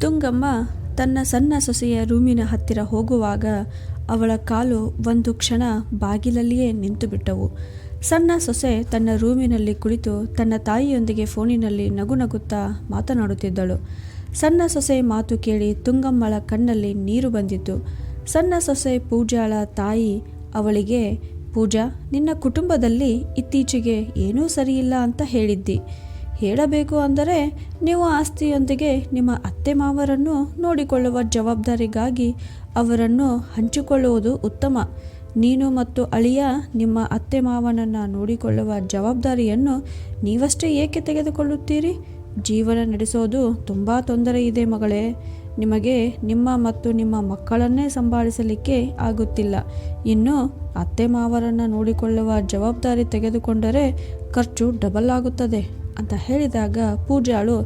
ತುಂಗಮ್ಮ ತನ್ನ ಸಣ್ಣ ಸೊಸೆಯ ರೂಮಿನ ಹತ್ತಿರ ಹೋಗುವಾಗ ಅವಳ ಕಾಲು ಒಂದು ಕ್ಷಣ ಬಾಗಿಲಲ್ಲಿಯೇ ನಿಂತು ಬಿಟ್ಟವು ಸಣ್ಣ ಸೊಸೆ ತನ್ನ ರೂಮಿನಲ್ಲಿ ಕುಳಿತು ತನ್ನ ತಾಯಿಯೊಂದಿಗೆ ಫೋನಿನಲ್ಲಿ ನಗು ನಗುತ್ತಾ ಮಾತನಾಡುತ್ತಿದ್ದಳು. ಸಣ್ಣ ಸೊಸೆ ಮಾತು ಕೇಳಿ ತುಂಗಮ್ಮಳ ಕಣ್ಣಲ್ಲಿ ನೀರು ಬಂದಿತ್ತು. ಸಣ್ಣ ಸೊಸೆ ಪೂಜಾಳ ತಾಯಿ ಅವಳಿಗೆ, ಪೂಜಾ, ನಿನ್ನ ಕುಟುಂಬದಲ್ಲಿ ಇತ್ತೀಚೆಗೆ ಏನೂ ಸರಿಯಿಲ್ಲ ಅಂತ ಹೇಳಿದ್ದಿ. ಹೇಳಬೇಕು ಅಂದರೆ ನೀವು ಆಸ್ತಿಯೊಂದಿಗೆ ನಿಮ್ಮ ಅತ್ತೆ ಮಾವರನ್ನು ನೋಡಿಕೊಳ್ಳುವ ಜವಾಬ್ದಾರಿಗಾಗಿ ಅವರನ್ನು ಹಂಚಿಕೊಳ್ಳುವುದು ಉತ್ತಮ. ನೀನು ಮತ್ತು ಅಳಿಯ ನಿಮ್ಮ ಅತ್ತೆ ಮಾವನನ್ನು ನೋಡಿಕೊಳ್ಳುವ ಜವಾಬ್ದಾರಿಯನ್ನು ನೀವಷ್ಟೇ ಏಕೆ ತೆಗೆದುಕೊಳ್ಳುತ್ತೀರಿ? ಜೀವನ ನಡೆಸೋದು ತುಂಬ ತೊಂದರೆ ಇದೆ ಮಗಳೇ. ನಿಮಗೆ ನಿಮ್ಮ ಮತ್ತು ನಿಮ್ಮ ಮಕ್ಕಳನ್ನೇ ಸಂಭಾಳಿಸಲಿಕ್ಕೆ ಆಗುತ್ತಿಲ್ಲ. ಇನ್ನು ಅತ್ತೆ ಮಾವರನ್ನು ನೋಡಿಕೊಳ್ಳುವ ಜವಾಬ್ದಾರಿ ತೆಗೆದುಕೊಂಡರೆ ಖರ್ಚು ಡಬಲ್ ಆಗುತ್ತದೆ ಅಂತ ಹೇಳಿದಾಗ ಪೂಜಾಳು,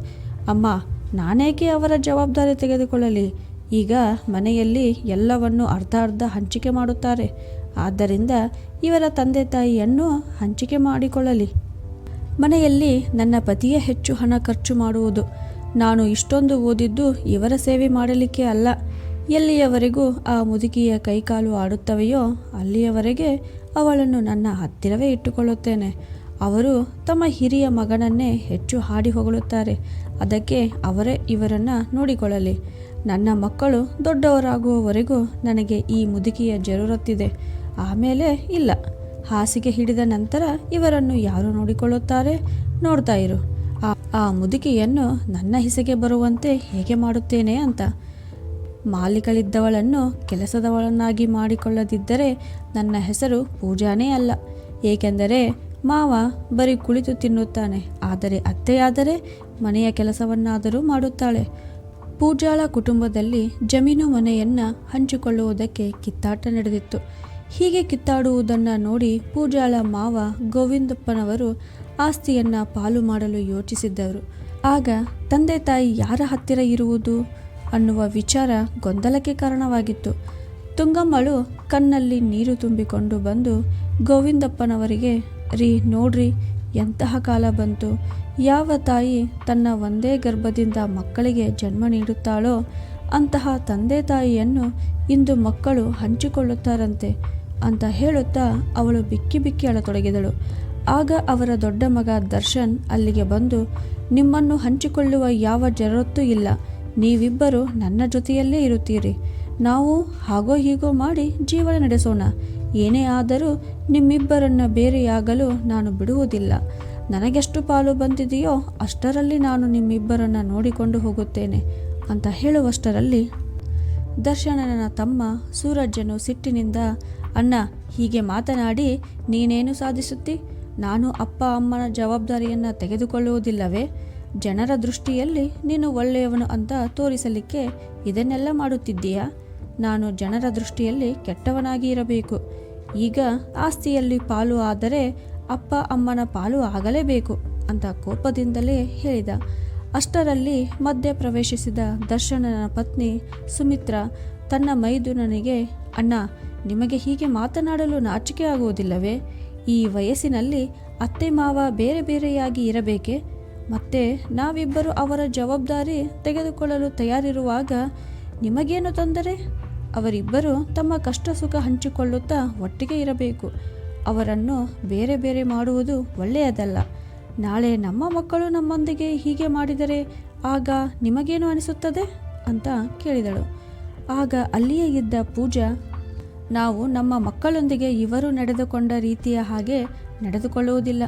ಅಮ್ಮ, ನಾನೇಕೆ ಅವರ ಜವಾಬ್ದಾರಿ ತೆಗೆದುಕೊಳ್ಳಲಿ? ಈಗ ಮನೆಯಲ್ಲಿ ಎಲ್ಲವನ್ನು ಅರ್ಧ ಅರ್ಧ ಹಂಚಿಕೆ ಮಾಡುತ್ತಾರೆ. ಆದ್ದರಿಂದ ಇವರ ತಂದೆ ತಾಯಿಯನ್ನು ಹಂಚಿಕೆ ಮಾಡಿಕೊಳ್ಳಲಿ. ಮನೆಯಲ್ಲಿ ನನ್ನ ಪತಿಯೇ ಹೆಚ್ಚು ಹಣ ಖರ್ಚು ಮಾಡುವುದು. ನಾನು ಇಷ್ಟೊಂದು ಓದಿದ್ದು ಇವರ ಸೇವೆ ಮಾಡಲಿಕ್ಕೆ ಅಲ್ಲ. ಎಲ್ಲಿಯವರೆಗೂ ಆ ಮುದುಕಿಯ ಕೈಕಾಲು ಆಡುತ್ತವೆಯೋ ಅಲ್ಲಿಯವರೆಗೆ ಅವಳನ್ನು ನನ್ನ ಹತ್ತಿರವೇ ಇಟ್ಟುಕೊಳ್ಳುತ್ತೇನೆ. ಅವರು ತಮ್ಮ ಹಿರಿಯ ಮಗನನ್ನೇ ಹೆಚ್ಚು ಹಾಡಿ ಹೊಗಳುತ್ತಾರೆ. ಅದಕ್ಕೆ ಅವರೇ ಇವರನ್ನು ನೋಡಿಕೊಳ್ಳಲಿ. ನನ್ನ ಮಕ್ಕಳು ದೊಡ್ಡವರಾಗುವವರೆಗೂ ನನಗೆ ಈ ಮುದುಕಿಯ ಜರೂರತ್ತಿದೆ. ಆಮೇಲೆ ಇಲ್ಲ. ಹಾಸಿಗೆ ಹಿಡಿದ ನಂತರ ಇವರನ್ನು ಯಾರು ನೋಡಿಕೊಳ್ಳುತ್ತಾರೆ ನೋಡ್ತಾ ಇರು. ಆ ಮುದುಕಿಯನ್ನು ನನ್ನ ಹಿಸೆಗೆ ಬರುವಂತೆ ಹೇಗೆ ಮಾಡುತ್ತೇನೆ ಅಂತ. ಮಾಲೀಕಳಿದ್ದವಳನ್ನು ಕೆಲಸದವಳನ್ನಾಗಿ ಮಾಡಿಕೊಳ್ಳದಿದ್ದರೆ ನನ್ನ ಹೆಸರು ಪೂಜಾನೇ ಅಲ್ಲ. ಏಕೆಂದರೆ ಮಾವ ಬರೀ ಕುಳಿತು ತಿನ್ನುತ್ತಾನೆ. ಆದರೆ ಅತ್ತೆಯಾದರೆ ಮನೆಯ ಕೆಲಸವನ್ನಾದರೂ ಮಾಡುತ್ತಾಳೆ. ಪೂಜಾಳ ಕುಟುಂಬದಲ್ಲಿ ಜಮೀನು ಮನೆಯನ್ನು ಹಂಚಿಕೊಳ್ಳುವುದಕ್ಕೆ ಕಿತ್ತಾಟ ನಡೆದಿತ್ತು. ಹೀಗೆ ಕಿತ್ತಾಡುವುದನ್ನು ನೋಡಿ ಪೂಜಾಳ ಮಾವ ಗೋವಿಂದಪ್ಪನವರು ಆಸ್ತಿಯನ್ನು ಪಾಲು ಮಾಡಲು ಯೋಚಿಸಿದ್ದರು. ಆಗ ತಂದೆ ತಾಯಿ ಯಾರ ಹತ್ತಿರ ಇರುವುದು ಅನ್ನುವ ವಿಚಾರ ಗೊಂದಲಕ್ಕೆ ಕಾರಣವಾಗಿತ್ತು. ತುಂಗಮ್ಮಳು ಕಣ್ಣಲ್ಲಿ ನೀರು ತುಂಬಿಕೊಂಡು ಬಂದು ಗೋವಿಂದಪ್ಪನವರಿಗೆ, ರೀ ನೋಡ್ರಿ, ಎಂತಹ ಕಾಲ ಬಂತು, ಯಾವ ತಾಯಿ ತನ್ನ ಒಂದೇ ಗರ್ಭದಿಂದ ಮಕ್ಕಳಿಗೆ ಜನ್ಮ ನೀಡುತ್ತಾಳೋ, ಅಂತಹ ತಂದೆ ತಾಯಿಯನ್ನು ಇಂದು ಮಕ್ಕಳು ಹಂಚಿಕೊಳ್ಳುತ್ತಾರಂತೆ, ಅಂತ ಹೇಳುತ್ತಾ ಅವಳು ಬಿಕ್ಕಿ ಬಿಕ್ಕಿ ಅಳತೊಡಗಿದಳು. ಆಗ ಅವರ ದೊಡ್ಡ ಮಗ ದರ್ಶನ್ ಅಲ್ಲಿಗೆ ಬಂದು, ನಿಮ್ಮನ್ನು ಹಂಚಿಕೊಳ್ಳುವ ಯಾವ ಜರತ್ತೂ ಇಲ್ಲ. ನೀವಿಬ್ಬರು ನನ್ನ ಜೊತೆಯಲ್ಲೇ ಇರುತ್ತೀರಿ. ನಾವು ಹಾಗೋ ಹೀಗೋ ಮಾಡಿ ಜೀವನ ನಡೆಸೋಣ. ಏನೇ ಆದರೂ ನಿಮ್ಮಿಬ್ಬರನ್ನ ಬೇರೆಯಾಗಲು ನಾನು ಬಿಡುವುದಿಲ್ಲ. ನನಗೆಷ್ಟು ಪಾಲು ಬಂದಿದೆಯೋ ಅಷ್ಟರಲ್ಲಿ ನಾನು ನಿಮ್ಮಿಬ್ಬರನ್ನ ನೋಡಿಕೊಂಡು ಹೋಗುತ್ತೇನೆ ಅಂತ ಹೇಳುವಷ್ಟರಲ್ಲಿ ದರ್ಶನನ ತಮ್ಮ ಸೂರಜ್ಜನು ಸಿಟ್ಟಿನಿಂದ, ಅಣ್ಣ, ಹೀಗೆ ಮಾತನಾಡಿ ನೀನೇನು ಸಾಧಿಸುತ್ತಿ? ನಾನು ಅಪ್ಪ ಅಮ್ಮನ ಜವಾಬ್ದಾರಿಯನ್ನು ತೆಗೆದುಕೊಳ್ಳುವುದಿಲ್ಲವೇ? ಜನರ ದೃಷ್ಟಿಯಲ್ಲಿ ನೀನು ಒಳ್ಳೆಯವನು ಅಂತ ತೋರಿಸಲಿಕ್ಕೆ ಇದನ್ನೆಲ್ಲ ಮಾಡುತ್ತಿದ್ದೀಯಾ? ನಾನು ಜನರ ದೃಷ್ಟಿಯಲ್ಲಿ ಕೆಟ್ಟವನಾಗಿ ಇರಬೇಕು. ಈಗ ಆಸ್ತಿಯಲ್ಲಿ ಪಾಲು ಆದರೆ ಅಪ್ಪ ಅಮ್ಮನ ಪಾಲು ಆಗಲೇಬೇಕು ಅಂತ ಕೋಪದಿಂದಲೇ ಹೇಳಿದ. ಅಷ್ಟರಲ್ಲಿ ಮಧ್ಯೆ ಪ್ರವೇಶಿಸಿದ ದರ್ಶನನ ಪತ್ನಿ ಸುಮಿತ್ರ, ತನ್ನ ಮೈದುನನಿಗೆ, ಅಣ್ಣ, ನಿಮಗೆ ಹೀಗೆ ಮಾತನಾಡಲು ನಾಚಿಕೆ ಆಗುವುದಿಲ್ಲವೇ? ಈ ವಯಸ್ಸಿನಲ್ಲಿ ಅತ್ತೆ ಮಾವ ಬೇರೆ ಬೇರೆಯಾಗಿ ಇರಬೇಕೆ? ಮತ್ತೆ ನಾವಿಬ್ಬರು ಅವರ ಜವಾಬ್ದಾರಿ ತೆಗೆದುಕೊಳ್ಳಲು ತಯಾರಿರುವಾಗ ನಿಮಗೇನು ತೊಂದರೆ? ಅವರಿಬ್ಬರು ತಮ್ಮ ಕಷ್ಟ ಸುಖ ಹಂಚಿಕೊಳ್ಳುತ್ತಾ ಒಟ್ಟಿಗೆ ಇರಬೇಕು. ಅವರನ್ನು ಬೇರೆ ಬೇರೆ ಮಾಡುವುದು ಒಳ್ಳೆಯದಲ್ಲ. ನಾಳೆ ನಮ್ಮ ಮಕ್ಕಳು ನಮ್ಮೊಂದಿಗೆ ಹೀಗೆ ಮಾಡಿದರೆ ಆಗ ನಿಮಗೇನು ಅನಿಸುತ್ತದೆ? ಅಂತ ಕೇಳಿದಳು. ಆಗ ಅಲ್ಲಿಯೇ ಇದ್ದ ಪೂಜಾ ನಾವು ನಮ್ಮ ಮಕ್ಕಳೊಂದಿಗೆ ಇವರು ನಡೆದುಕೊಂಡ ರೀತಿಯ ಹಾಗೆ ನಡೆದುಕೊಳ್ಳುವುದಿಲ್ಲ.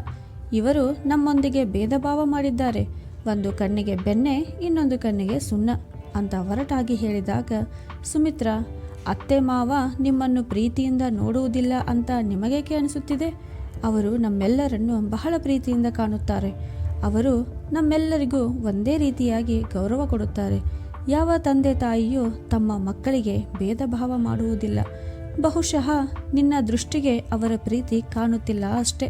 ಇವರು ನಮ್ಮೊಂದಿಗೆ ಭೇದ ಭಾವ ಮಾಡಿದ್ದಾರೆ. ಒಂದು ಕಣ್ಣಿಗೆ ಬೆನ್ನೆ, ಇನ್ನೊಂದು ಕಣ್ಣಿಗೆ ಸುಣ್ಣ ಅಂತ ಹೊರಟಾಗಿ ಹೇಳಿದಾಗ, ಸುಮಿತ್ರ, ಅತ್ತೆ ಮಾವ ನಿಮ್ಮನ್ನು ಪ್ರೀತಿಯಿಂದ ನೋಡುವುದಿಲ್ಲ ಅಂತ ನಿಮಗೇಕೆ ಅನಿಸುತ್ತಿದೆ? ಅವರು ನಮ್ಮೆಲ್ಲರನ್ನು ಬಹಳ ಪ್ರೀತಿಯಿಂದ ಕಾಣುತ್ತಾರೆ. ಅವರು ನಮ್ಮೆಲ್ಲರಿಗೂ ಒಂದೇ ರೀತಿಯಾಗಿ ಗೌರವ ಕೊಡುತ್ತಾರೆ. ಯಾವ ತಂದೆ ತಾಯಿಯೂ ತಮ್ಮ ಮಕ್ಕಳಿಗೆ ಭೇದ ಭಾವ ಮಾಡುವುದಿಲ್ಲ. ಬಹುಶಃ ನಿನ್ನ ದೃಷ್ಟಿಗೆ ಅವರ ಪ್ರೀತಿ ಕಾಣುತ್ತಿಲ್ಲ ಅಷ್ಟೆ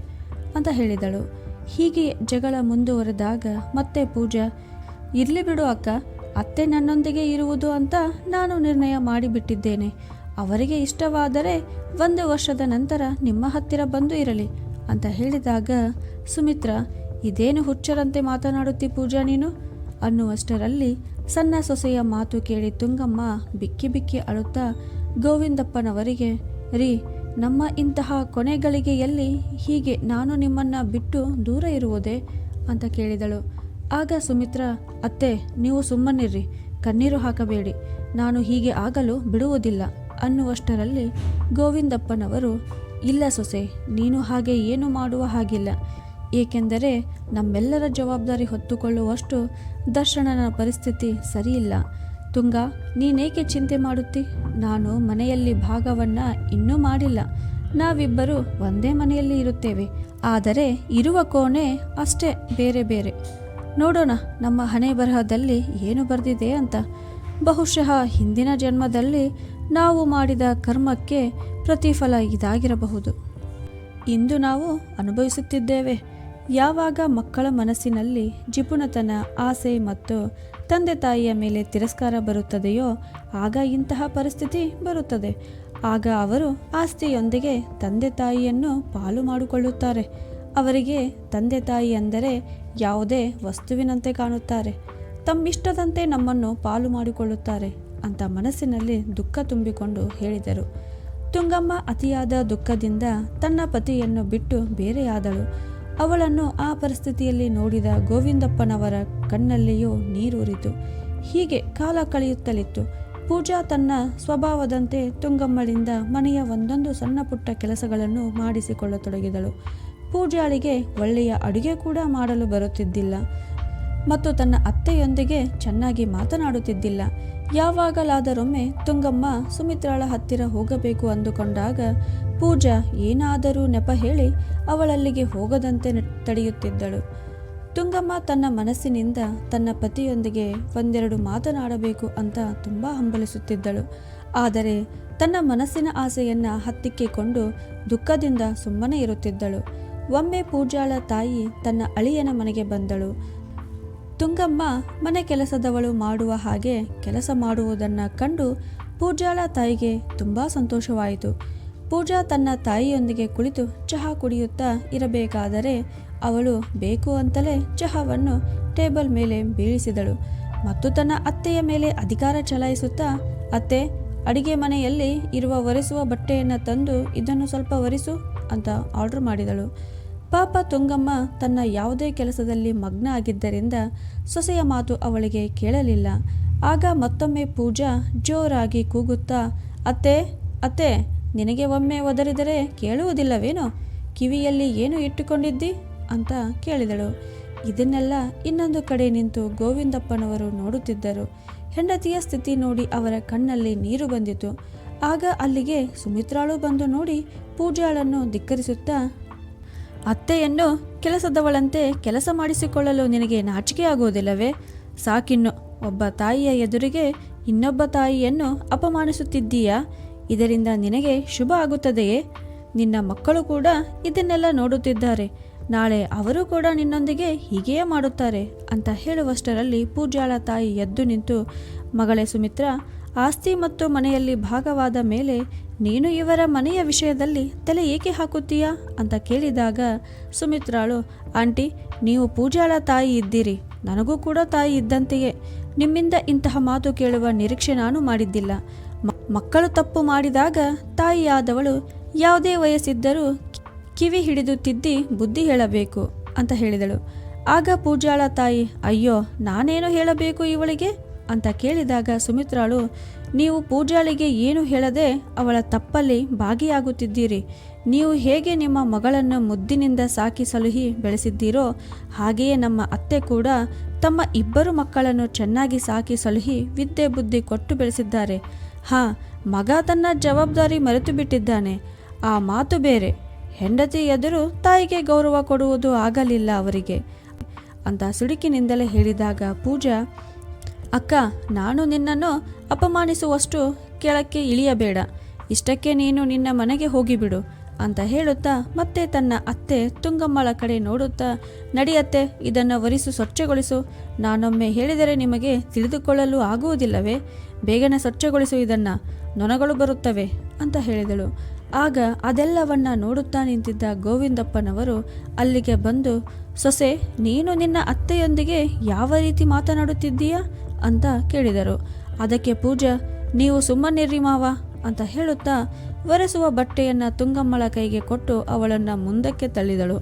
ಅಂತ ಹೇಳಿದಳು. ಹೀಗೆ ಜಗಳ ಮುಂದುವರೆದಾಗ ಮತ್ತೆ ಪೂಜಾ, ಇರಲಿ ಬಿಡು ಅಕ್ಕ, ಅತ್ತೆ ನನ್ನೊಂದಿಗೆ ಇರುವುದು ಅಂತ ನಾನು ನಿರ್ಣಯ ಮಾಡಿಬಿಟ್ಟಿದ್ದೇನೆ. ಅವರಿಗೆ ಇಷ್ಟವಾದರೆ ಒಂದು ವರ್ಷದ ನಂತರ ನಿಮ್ಮ ಹತ್ತಿರ ಬಂದು ಇರಲಿ ಅಂತ ಹೇಳಿದಾಗ, ಸುಮಿತ್ರ, ಇದೇನು ಹುಚ್ಚರಂತೆ ಮಾತನಾಡುತ್ತಿ ಪೂಜಾ ನೀನು? ಅನ್ನುವಷ್ಟರಲ್ಲಿ ಸಣ್ಣ ಸೊಸೆಯ ಮಾತು ಕೇಳಿ ತುಂಗಮ್ಮ ಬಿಕ್ಕಿ ಬಿಕ್ಕಿ ಅಳುತ್ತಾ ಗೋವಿಂದಪ್ಪನವರಿಗೆ, ರೀ, ನಮ್ಮ ಇಂತಹ ಕೊನೆಗಳಿಗೆಯಲ್ಲಿ ಹೀಗೆ ನಾನು ನಿಮ್ಮನ್ನ ಬಿಟ್ಟು ದೂರ ಇರುವುದೇ? ಅಂತ ಕೇಳಿದಳು. ಆಗ ಸುಮಿತ್ರ, ಅತ್ತೆ, ನೀವು ಸುಮ್ಮನಿರ್ರಿ, ಕಣ್ಣೀರು ಹಾಕಬೇಡಿ, ನಾನು ಹೀಗೆ ಆಗಲು ಬಿಡುವುದಿಲ್ಲ ಅನ್ನುವಷ್ಟರಲ್ಲಿ ಗೋವಿಂದಪ್ಪನವರು, ಇಲ್ಲ ಸೊಸೆ, ನೀನು ಹಾಗೆ ಏನು ಮಾಡುವ ಹಾಗಿಲ್ಲ. ಏಕೆಂದರೆ ನಮ್ಮೆಲ್ಲರ ಜವಾಬ್ದಾರಿ ಹೊತ್ತುಕೊಳ್ಳುವಷ್ಟು ದರ್ಶನನ ಪರಿಸ್ಥಿತಿ ಸರಿಯಿಲ್ಲ. ತುಂಗ, ನೀನೇಕೆ ಚಿಂತೆ ಮಾಡುತ್ತಿ? ನಾನು ಮನೆಯಲ್ಲಿ ಭಾಗವನ್ನ ಇನ್ನೂ ಮಾಡಿಲ್ಲ. ನಾವಿಬ್ಬರು ಒಂದೇ ಮನೆಯಲ್ಲಿ ಇರುತ್ತೇವೆ. ಆದರೆ ಇರುವ ಕೋಣೆ ಅಷ್ಟೇ, ಬೇರೆ ಬೇರೆ. ನೋಡೋಣ, ನಮ್ಮ ಹಣೆ ಬರಹದಲ್ಲಿ ಏನು ಬರೆದಿದೆ ಅಂತ. ಬಹುಶಃ ಹಿಂದಿನ ಜನ್ಮದಲ್ಲಿ ನಾವು ಮಾಡಿದ ಕರ್ಮಕ್ಕೆ ಪ್ರತಿಫಲ ಇದಾಗಿರಬಹುದು. ಇಂದು ನಾವು ಅನುಭವಿಸುತ್ತಿದ್ದೇವೆ. ಯಾವಾಗ ಮಕ್ಕಳ ಮನಸ್ಸಿನಲ್ಲಿ ಜಿಪುಣತನ, ಆಸೆ ಮತ್ತು ತಂದೆ ತಾಯಿಯ ಮೇಲೆ ತಿರಸ್ಕಾರ ಬರುತ್ತದೆಯೋ ಆಗ ಇಂತಹ ಪರಿಸ್ಥಿತಿ ಬರುತ್ತದೆ. ಆಗ ಅವರು ಆಸ್ತಿಯೊಂದಿಗೆ ತಂದೆ ತಾಯಿಯನ್ನು ಪಾಲು ಮಾಡಿಕೊಳ್ಳುತ್ತಾರೆ. ಅವರಿಗೆ ತಂದೆ ತಾಯಿ ಅಂದರೆ ಯಾವುದೇ ವಸ್ತುವಿನಂತೆ ಕಾಣುತ್ತಾರೆ. ತಮ್ಮಿಷ್ಟದಂತೆ ನಮ್ಮನ್ನು ಪಾಲು ಮಾಡಿಕೊಳ್ಳುತ್ತಾರೆ ಅಂತ ಮನಸ್ಸಿನಲ್ಲಿ ದುಃಖ ತುಂಬಿಕೊಂಡು ಹೇಳಿದರು. ತುಂಗಮ್ಮ ಅತಿಯಾದ ದುಃಖದಿಂದ ತನ್ನ ಪತಿಯನ್ನು ಬಿಟ್ಟು ಬೇರೆಯಾದಳು. ಅವಳನ್ನು ಆ ಪರಿಸ್ಥಿತಿಯಲ್ಲಿ ನೋಡಿದ ಗೋವಿಂದಪ್ಪನವರ ಕಣ್ಣಲ್ಲಿಯೂ ನೀರೂರಿತು. ಹೀಗೆ ಕಾಲ ಕಳೆಯುತ್ತಲಿತ್ತು. ಪೂಜಾ ತನ್ನ ಸ್ವಭಾವದಂತೆ ತುಂಗಮ್ಮಳಿಂದ ಮನೆಯ ಒಂದೊಂದು ಸಣ್ಣ ಪುಟ್ಟ ಕೆಲಸಗಳನ್ನು ಮಾಡಿಸಿಕೊಳ್ಳತೊಡಗಿದಳು. ಪೂಜಾಳಿಗೆ ಒಳ್ಳೆಯ ಅಡುಗೆ ಕೂಡ ಮಾಡಲು ಬರುತ್ತಿದ್ದಿಲ್ಲ ಮತ್ತು ತನ್ನ ಅತ್ತೆಯೊಂದಿಗೆ ಚೆನ್ನಾಗಿ ಮಾತನಾಡುತ್ತಿದ್ದಿಲ್ಲ. ಯಾವಾಗಲಾದರೊಮ್ಮೆ ತುಂಗಮ್ಮ ಸುಮಿತ್ರಾಳ ಹತ್ತಿರ ಹೋಗಬೇಕು ಅಂದುಕೊಂಡಾಗ ಪೂಜಾ ಏನಾದರೂ ನೆಪ ಹೇಳಿ ಅವಳಲ್ಲಿಗೆ ಹೋಗದಂತೆ ತಡೆಯುತ್ತಿದ್ದಳು. ತುಂಗಮ್ಮ ತನ್ನ ಮನಸ್ಸಿನಿಂದ ತನ್ನ ಪತಿಯೊಂದಿಗೆ ಒಂದೆರಡು ಮಾತನಾಡಬೇಕು ಅಂತ ತುಂಬ ಹಂಬಲಿಸುತ್ತಿದ್ದಳು. ಆದರೆ ತನ್ನ ಮನಸ್ಸಿನ ಆಸೆಯನ್ನ ಹತ್ತಿಕ್ಕಿಕೊಂಡು ದುಃಖದಿಂದ ಸುಮ್ಮನೆ ಇರುತ್ತಿದ್ದಳು. ಒಮ್ಮೆ ಪೂಜಾಳ ತಾಯಿ ತನ್ನ ಅಳಿಯನ ಮನೆಗೆ ಬಂದಳು. ತುಂಗಮ್ಮ ಮನೆ ಕೆಲಸದವಳು ಮಾಡುವ ಹಾಗೆ ಕೆಲಸ ಮಾಡುವುದನ್ನು ಕಂಡು ಪೂಜಾಳ ತಾಯಿಗೆ ತುಂಬ ಸಂತೋಷವಾಯಿತು. ಪೂಜಾ ತನ್ನ ತಾಯಿಯೊಂದಿಗೆ ಕುಳಿತು ಚಹಾ ಕುಡಿಯುತ್ತಾ ಇರಬೇಕಾದರೆ ಅವಳು ಬೇಕು ಅಂತಲೇ ಚಹಾವನ್ನು ಟೇಬಲ್ ಮೇಲೆ ಬೀಳಿಸಿದಳು ಮತ್ತು ತನ್ನ ಅತ್ತೆಯ ಮೇಲೆ ಅಧಿಕಾರ ಚಲಾಯಿಸುತ್ತಾ, ಅತ್ತೆ, ಅಡಿಗೆ ಮನೆಯಲ್ಲಿ ಇರುವ ಒರೆಸುವ ಬಟ್ಟೆಯನ್ನು ತಂದು ಇದನ್ನು ಸ್ವಲ್ಪ ಒರೆಸು ಅಂತ ಆರ್ಡರ್ ಮಾಡಿದಳು. ಪಾಪ ತುಂಗಮ್ಮ ತನ್ನ ಯಾವುದೇ ಕೆಲಸದಲ್ಲಿ ಮಗ್ನ ಆಗಿದ್ದರಿಂದ ಸೊಸೆಯ ಮಾತು ಅವಳಿಗೆ ಕೇಳಲಿಲ್ಲ. ಆಗ ಮತ್ತೊಮ್ಮೆ ಪೂಜಾ ಜೋರಾಗಿ ಕೂಗುತ್ತಾ, ಅತ್ತೆ ಅತ್ತೆ ನಿನಗೆ ಒಮ್ಮೆ ಒದರಿದರೆ ಕೇಳುವುದಿಲ್ಲವೇನೋ? ಕಿವಿಯಲ್ಲಿ ಏನು ಇಟ್ಟುಕೊಂಡಿದ್ದಿ? ಅಂತ ಕೇಳಿದಳು. ಇದನ್ನೆಲ್ಲ ಇನ್ನೊಂದು ಕಡೆ ನಿಂತು ಗೋವಿಂದಪ್ಪನವರು ನೋಡುತ್ತಿದ್ದರು. ಹೆಂಡತಿಯ ಸ್ಥಿತಿ ನೋಡಿ ಅವರ ಕಣ್ಣಲ್ಲಿ ನೀರು ಬಂದಿತು. ಆಗ ಅಲ್ಲಿಗೆ ಸುಮಿತ್ರಾಳು ಬಂದು ನೋಡಿ ಪೂಜಾಳನ್ನು ಧಿಕ್ಕರಿಸುತ್ತಾ, ಅತ್ತೆಯನ್ನು ಕೆಲಸದವಳಂತೆ ಕೆಲಸ ಮಾಡಿಸಿಕೊಳ್ಳಲು ನಿನಗೆ ನಾಚಿಕೆ ಆಗುವುದಿಲ್ಲವೇ? ಸಾಕಿನ್ನು ಒಬ್ಬ ತಾಯಿಯ ಎದುರಿಗೆ ಇನ್ನೊಬ್ಬ ತಾಯಿಯನ್ನು ಅಪಮಾನಿಸುತ್ತಿದ್ದೀಯಾ? ಇದರಿಂದ ನಿನಗೆ ಶುಭ ಆಗುತ್ತದೆಯೇ? ನಿನ್ನ ಮಕ್ಕಳು ಕೂಡ ಇದನ್ನೆಲ್ಲ ನೋಡುತ್ತಿದ್ದಾರೆ. ನಾಳೆ ಅವರು ಕೂಡ ನಿನ್ನೊಂದಿಗೆ ಹೀಗೆಯೇ ಮಾಡುತ್ತಾರೆ ಅಂತ ಹೇಳುವಷ್ಟರಲ್ಲಿ ಪೂಜಾಳ ತಾಯಿ ಎದ್ದು ನಿಂತು, ಮಗಳೇ ಸುಮಿತ್ರ, ಆಸ್ತಿ ಮತ್ತು ಮನೆಯಲ್ಲಿ ಭಾಗವಾದ ಮೇಲೆ ನೀನು ಇವರ ಮನೆಯ ವಿಷಯದಲ್ಲಿ ತಲೆ ಏಕೆ ಹಾಕುತ್ತೀಯಾ? ಅಂತ ಕೇಳಿದಾಗ ಸುಮಿತ್ರಾಳು, ಆಂಟಿ, ನೀವು ಪೂಜಾಳ ತಾಯಿ ಇದ್ದೀರಿ. ನನಗೂ ಕೂಡ ತಾಯಿ ಇದ್ದಂತೆಯೇ. ನಿಮ್ಮಿಂದ ಇಂತಹ ಮಾತು ಕೇಳುವ ನಿರೀಕ್ಷೆ ನಾನು ಮಾಡಿದ್ದಿಲ್ಲ. ಮಕ್ಕಳು ತಪ್ಪು ಮಾಡಿದಾಗ ತಾಯಿಯಾದವಳು ಯಾವುದೇ ವಯಸ್ಸಿದ್ದರೂ ಕಿವಿ ಹಿಡಿದು ತಿದ್ದಿ ಬುದ್ಧಿ ಹೇಳಬೇಕು ಅಂತ ಹೇಳಿದಳು. ಆಗ ಪೂಜಾಳ ತಾಯಿ, ಅಯ್ಯೋ, ನಾನೇನು ಹೇಳಬೇಕು ಇವಳಿಗೆ? ಅಂತ ಕೇಳಿದಾಗ ಸುಮಿತ್ರಾಳು, ನೀವು ಪೂಜಾಳಿಗೆ ಏನು ಹೇಳದೆ ಅವಳ ತಪ್ಪಲ್ಲಿ ಭಾಗಿಯಾಗುತ್ತಿದ್ದೀರಿ. ನೀವು ಹೇಗೆ ನಿಮ್ಮ ಮಗಳನ್ನು ಮುದ್ದಿನಿಂದ ಸಾಕಿ ಸಲುಹಿ ಬೆಳೆಸಿದ್ದೀರೋ ಹಾಗೆಯೇ ನಮ್ಮ ಅತ್ತೆ ಕೂಡ ತಮ್ಮ ಇಬ್ಬರು ಮಕ್ಕಳನ್ನು ಚೆನ್ನಾಗಿ ಸಾಕಿ ಸಲುಹಿ ವಿದ್ಯೆ ಬುದ್ಧಿ ಕೊಟ್ಟು ಬೆಳೆಸಿದ್ದಾರೆ. ಹಾ, ಮಗ ತನ್ನ ಜವಾಬ್ದಾರಿ ಮರೆತು ಬಿಟ್ಟಿದ್ದಾನೆ ಆ ಮಾತು ಬೇರೆ. ಹೆಂಡತಿ ಎದುರು ತಾಯಿಗೆ ಗೌರವ ಕೊಡುವುದು ಆಗಲಿಲ್ಲ ಅವರಿಗೆ. ಅಂತ ಸುಡುಕಿನಿಂದಲೇ ಹೇಳಿದಾಗ ಪೂಜಾ, ಅಕ್ಕ, ನಾನು ನಿನ್ನನ್ನು ಅಪಮಾನಿಸುವಷ್ಟು ಕೆಳಕ್ಕೆ ಇಳಿಯಬೇಡ. ಇಷ್ಟಕ್ಕೆ ನೀನು ನಿನ್ನ ಮನೆಗೆ ಹೋಗಿಬಿಡು ಅಂತ ಹೇಳುತ್ತಾ ಮತ್ತೆ ತನ್ನ ಅತ್ತೆ ತುಂಗಮ್ಮಳ ಕಡೆ ನೋಡುತ್ತಾ, ನಡೆಯತ್ತೆ, ಇದನ್ನು ಒರಿಸು ಸ್ವಚ್ಛಗೊಳಿಸು. ನಾನೊಮ್ಮೆ ಹೇಳಿದರೆ ನಿಮಗೆ ತಿಳಿದುಕೊಳ್ಳಲು ಆಗುವುದಿಲ್ಲವೇ? ಬೇಗನೆ ಸ್ವಚ್ಛಗೊಳಿಸು ಇದನ್ನು. ನೊಣಗಳು ಬರುತ್ತವೆ ಅಂತ ಹೇಳಿದಳು. ಆಗ ಅದೆಲ್ಲವನ್ನ ನೋಡುತ್ತಾ ನಿಂತಿದ್ದ ಗೋವಿಂದಪ್ಪನವರು ಅಲ್ಲಿಗೆ ಬಂದು, ಸೊಸೆ, ನೀನು ನಿನ್ನ ಅತ್ತೆಯೊಂದಿಗೆ ಯಾವ ರೀತಿ ಮಾತನಾಡುತ್ತಿದ್ದೀಯಾ ಅಂತ ಕೇಳಿದರು. ಅದಕ್ಕೆ ಪೂಜಾ, ನೀವು ಸುಮ್ಮನಿರ್ರಿ ಮಾವ ಅಂತ ಹೇಳುತ್ತಾ ಒರೆಸುವ ಬಟ್ಟೆಯನ್ನು ತುಂಗಮ್ಮಳ ಕೈಗೆ ಕೊಟ್ಟು ಅವಳನ್ನು ಮುಂದಕ್ಕೆ ತಳ್ಳಿದಳು.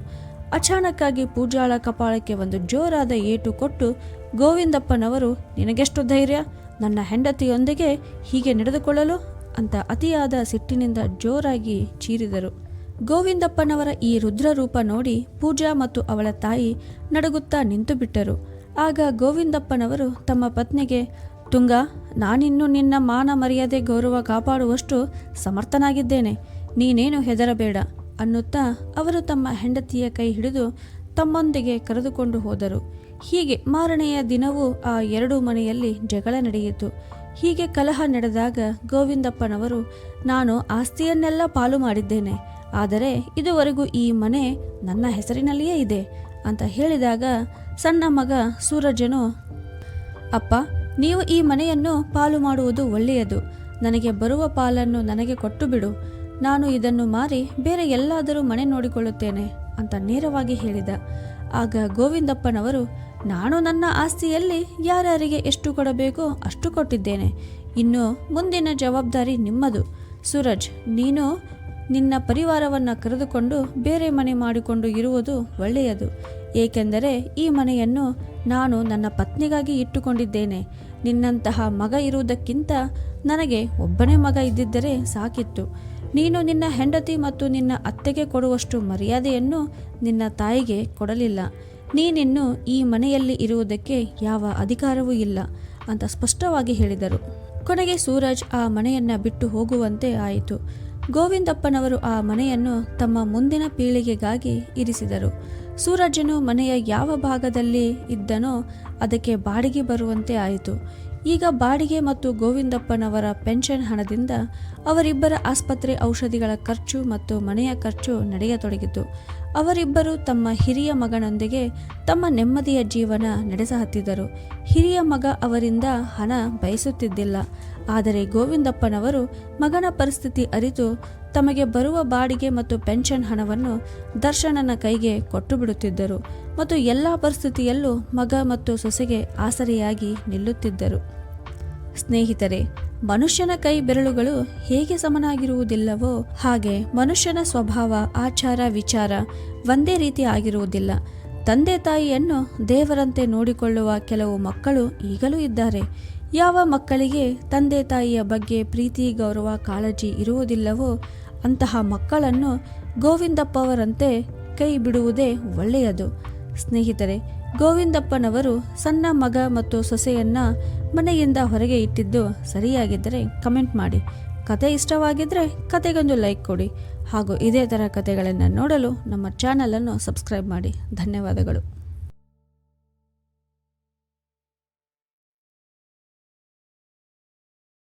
ಅಚಾನಕ್ಕಾಗಿ ಪೂಜಾಳ ಕಪಾಳಕ್ಕೆ ಒಂದು ಜೋರಾದ ಏಟು ಕೊಟ್ಟು ಗೋವಿಂದಪ್ಪನವರು, ನಿನಗೆಷ್ಟು ಧೈರ್ಯ? ನನ್ನ ಹೆಂಡತಿಯೊಂದಿಗೆ ಹೀಗೆ ನಡೆದುಕೊಳ್ಳಲು ಅಂತ ಅತಿಯಾದ ಸಿಟ್ಟಿನಿಂದ ಜೋರಾಗಿ ಚೀರಿದರು. ಗೋವಿಂದಪ್ಪನವರ ಈ ರುದ್ರರೂಪ ನೋಡಿ ಪೂಜಾ ಮತ್ತು ಅವಳ ತಾಯಿ ನಡುಗುತ್ತಾ ನಿಂತು ಬಿಟ್ಟರು ಆಗ ಗೋವಿಂದಪ್ಪನವರು ತಮ್ಮ ಪತ್ನಿಗೆ, ತುಂಗ, ನಾನಿನ್ನು ನಿನ್ನ ಮಾನ ಮರ್ಯಾದೆ ಗೌರವ ಕಾಪಾಡುವಷ್ಟು ಸಮರ್ಥನಾಗಿದ್ದೇನೆ. ನೀನೇನು ಹೆದರಬೇಡ ಅನ್ನುತ್ತಾ ಅವರು ತಮ್ಮ ಹೆಂಡತಿಯ ಕೈ ಹಿಡಿದು ತಮ್ಮೊಂದಿಗೆ ಕರೆದುಕೊಂಡು ಹೋದರು. ಹೀಗೆ ಮಾರನೆಯ ದಿನವೂ ಆ ಎರಡು ಮನೆಯಲ್ಲಿ ಜಗಳ ನಡೆಯಿತು. ಹೀಗೆ ಕಲಹ ನಡೆದಾಗ ಗೋವಿಂದಪ್ಪನವರು, ನಾನು ಆಸ್ತಿಯನ್ನೆಲ್ಲ ಪಾಲು ಮಾಡಿದ್ದೇನೆ, ಆದರೆ ಇದುವರೆಗೂ ಈ ಮನೆ ನನ್ನ ಹೆಸರಿನಲ್ಲಿಯೇ ಇದೆ ಅಂತ ಹೇಳಿದಾಗ ಸಣ್ಣ ಮಗ ಸೂರಜನು, ಅಪ್ಪ, ನೀವು ಈ ಮನೆಯನ್ನು ಪಾಲು ಮಾಡುವುದು ಒಳ್ಳೆಯದು. ನನಗೆ ಬರುವ ಪಾಲನ್ನು ನನಗೆ ಕೊಟ್ಟು ಬಿಡು. ನಾನು ಇದನ್ನು ಮಾರಿ ಬೇರೆ ಎಲ್ಲಾದರೂ ಮನೆ ನೋಡಿಕೊಳ್ಳುತ್ತೇನೆ ಅಂತ ನೇರವಾಗಿ ಹೇಳಿದ. ಆಗ ಗೋವಿಂದಪ್ಪನವರು ನಾನು ನನ್ನ ಆಸ್ತಿಯಲ್ಲಿ ಯಾರ್ಯಾರಿಗೆ ಎಷ್ಟು ಕೊಡಬೇಕೋ ಅಷ್ಟು ಕೊಟ್ಟಿದ್ದೇನೆ. ಇನ್ನು ಮುಂದಿನ ಜವಾಬ್ದಾರಿ ನಿಮ್ಮದು. ಸೂರಜ್, ನೀನು ನಿನ್ನ ಪರಿವಾರವನ್ನು ಕರೆದುಕೊಂಡು ಬೇರೆ ಮನೆ ಮಾಡಿಕೊಂಡು ಇರುವುದು ಒಳ್ಳೆಯದು. ಏಕೆಂದರೆ ಈ ಮನೆಯನ್ನು ನಾನು ನನ್ನ ಪತ್ನಿಗಾಗಿ ಇಟ್ಟುಕೊಂಡಿದ್ದೇನೆ. ನಿನ್ನಂತಹ ಮಗ ಇರುವುದಕ್ಕಿಂತ ನನಗೆ ಒಬ್ಬನೇ ಮಗ ಇದ್ದಿದ್ದರೆ ಸಾಕಿತ್ತು. ನೀನು ನಿನ್ನ ಹೆಂಡತಿ ಮತ್ತು ನಿನ್ನ ಅತ್ತೆಗೆ ಕೊಡುವಷ್ಟು ಮರ್ಯಾದೆಯನ್ನು ನಿನ್ನ ತಾಯಿಗೆ ಕೊಡಲಿಲ್ಲ. ನೀನಿನ್ನು ಈ ಮನೆಯಲ್ಲಿ ಇರುವುದಕ್ಕೆ ಯಾವ ಅಧಿಕಾರವೂ ಇಲ್ಲ ಅಂತ ಸ್ಪಷ್ಟವಾಗಿ ಹೇಳಿದರು. ಕೊನೆಗೆ ಸೂರಜ್ ಆ ಮನೆಯನ್ನ ಬಿಟ್ಟು ಹೋಗುವಂತೆ ಆಯಿತು. ಗೋವಿಂದಪ್ಪನವರು ಆ ಮನೆಯನ್ನು ತಮ್ಮ ಮುಂದಿನ ಪೀಳಿಗೆಗಾಗಿ ಇರಿಸಿದರು. ಸೂರಜನು ಮನೆಯ ಯಾವ ಭಾಗದಲ್ಲಿ ಇದ್ದನೋ ಅದಕ್ಕೆ ಬಾಡಿಗೆ ಬರುವಂತೆ ಆಯಿತು. ಈಗ ಬಾಡಿಗೆ ಮತ್ತು ಗೋವಿಂದಪ್ಪನವರ ಪೆನ್ಷನ್ ಹಣದಿಂದ ಅವರಿಬ್ಬರ ಆಸ್ಪತ್ರೆ ಔಷಧಿಗಳ ಖರ್ಚು ಮತ್ತು ಮನೆಯ ಖರ್ಚು ನಡೆಯತೊಡಗಿತು. ಅವರಿಬ್ಬರು ತಮ್ಮ ಹಿರಿಯ ಮಗನೊಂದಿಗೆ ತಮ್ಮ ನೆಮ್ಮದಿಯ ಜೀವನ ನಡೆಸಹತ್ತಿದರು ಹಿರಿಯ ಮಗ ಅವರಿಂದ ಹಣ ಬಯಸುತ್ತಿದ್ದಿಲ್ಲ. ಆದರೆ ಗೋವಿಂದಪ್ಪನವರು ಮಗನ ಪರಿಸ್ಥಿತಿ ಅರಿತು ತಮಗೆ ಬರುವ ಬಾಡಿಗೆ ಮತ್ತು ಪೆನ್ಷನ್ ಹಣವನ್ನು ದರ್ಶನನ ಕೈಗೆ ಕೊಟ್ಟು ಬಿಡುತ್ತಿದ್ದರು ಮತ್ತು ಎಲ್ಲ ಪರಿಸ್ಥಿತಿಯಲ್ಲೂ ಮಗ ಮತ್ತು ಸೊಸೆಗೆ ಆಸರೆಯಾಗಿ ನಿಲ್ಲುತ್ತಿದ್ದರು. ಸ್ನೇಹಿತರೆ, ಮನುಷ್ಯನ ಕೈ ಬೆರಳುಗಳು ಹೇಗೆ ಸಮನಾಗಿರುವುದಿಲ್ಲವೋ ಹಾಗೆ ಮನುಷ್ಯನ ಸ್ವಭಾವ, ಆಚಾರ, ವಿಚಾರ ಒಂದೇ ರೀತಿ ಆಗಿರುವುದಿಲ್ಲ. ತಂದೆ ತಾಯಿಯನ್ನು ದೇವರಂತೆ ನೋಡಿಕೊಳ್ಳುವ ಕೆಲವು ಮಕ್ಕಳು ಈಗಲೂ ಇದ್ದಾರೆ. ಯಾವ ಮಕ್ಕಳಿಗೆ ತಂದೆ ತಾಯಿಯ ಬಗ್ಗೆ ಪ್ರೀತಿ, ಗೌರವ, ಕಾಳಜಿ ಇರುವುದಿಲ್ಲವೋ ಅಂತಹ ಮಕ್ಕಳನ್ನು ಗೋವಿಂದಪ್ಪವರಂತೆ ಕೈ ಬಿಡುವುದೇ ಒಳ್ಳೆಯದು. ಸ್ನೇಹಿತರೆ ಗೋವಿಂದಪ್ಪನವರು ಸಣ್ಣ ಮಗ ಮತ್ತು ಸೊಸೆಯನ್ನ ಮನೆಯಿಂದ ಹೊರಗೆ ಇಟ್ಟಿದ್ದು ಸರಿಯಾಗಿದ್ದರೆ ಕಮೆಂಟ್ ಮಾಡಿ. ಕತೆ ಇಷ್ಟವಾಗಿದ್ದರೆ ಕತೆಗೊಂದು ಲೈಕ್ ಕೊಡಿ ಹಾಗೂ ಇದೇ ಥರ ಕತೆಗಳನ್ನು ನೋಡಲು ನಮ್ಮ ಚಾನಲನ್ನು ಸಬ್ಸ್ಕ್ರೈಬ್ ಮಾಡಿ. ಧನ್ಯವಾದಗಳು.